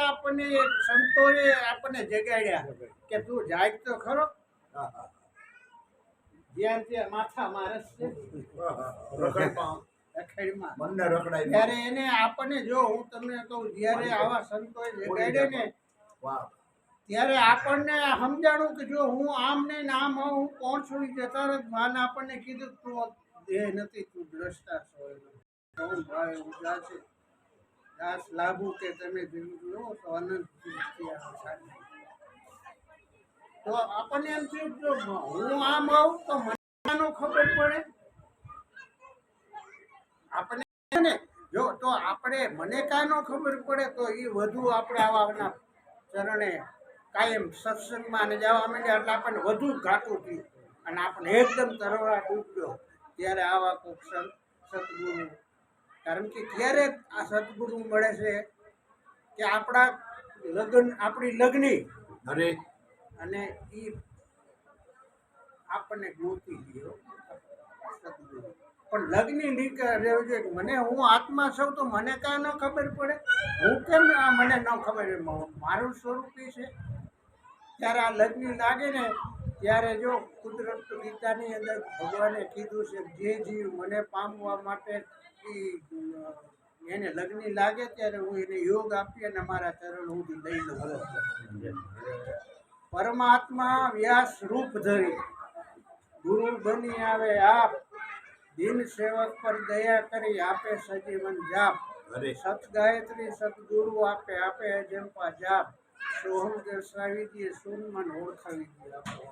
છતાં આપણને સંતોએ આપણને જગાડ્યા કે તું જાય તો ખરો? જ્યાં ત્યાં માથા મારસ છે. ત્યારે એને આપણને જો હું તમને કહું જ્યારે આવા સંતોએ જગાડે ને ત્યારે આપણને સમજાણું કે જો હું આમ ને આમ હોઉં, હું કોણ છું? જતા જ માન આપણને કીધું તું દેહ નથી તું દ્રષ્ટા છો. ભાઈ દાસ દાસ લાભુ કે તમે લો તો અનંત દૃષ્ટિ આ સારી. તો આપણને એમ થયું હું આમ આવું તો મને ખબર પડે આપણે ને, જો, તો આપણે મને કાનો ખબર પડે તો એ વધુ આપણે આવાના ચરણે કાયમ સત્સંગમાં અને જવા માંડ્યા એટલે આપણને વધુ ઘાટું થયું અને આપણે એકદમ તરવડા ડૂબ્યો ત્યારે આવા કોક સદગુરુ કારણ કે ક્યારે આ સદગુરુ મળે છે કે આપણા લગ્ન આપણી લગ્ની. અરે. અને એ આપણને ગોતી ગયો સદગુરુ. પણ લગ્ન રહેવું જોઈએ કે મને હું આત્મા છું તો મને કાં ન ખબર પડે. હું કેમ આ મને ન ખબર? મારું સ્વરૂપ એ છે. ત્યારે આ લગ્ન લાગે ને ત્યારે જો કુદરત ગીતાની અંદર ભગવાને કીધું છે જે જીવ મને પામવા માટે એને લગ્ન લાગે ત્યારે હું એને યોગ આપી અને મારા ચરણ સુધી લઈ લઉં. પરમાત્મા વ્યાસ રૂપ ધરી. ગુરુ બની આવે આપ. દિન સેવક પર દયા કરી આપે સજીવન જાપ. સત ગાયત્રી સદગુરુ આપે આપે અજંપા જાપ. સોહમ દર્શાવી દે સોનમન ઓળખાવી દે આપો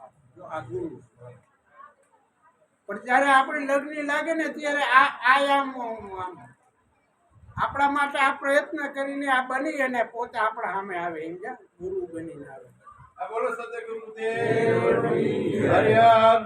આ ગુરુ. પણ જ્યારે આપણે લગ્ન લાગે ને ત્યારે આ આ આમ આમ આપણા માટે આ પ્રયત્ન કરીને આ બની અને પોતે આપણા સામે આવે એમ ગુરુ બનીને આવે. આ બોલો સદગુરુ દેવ હરિયર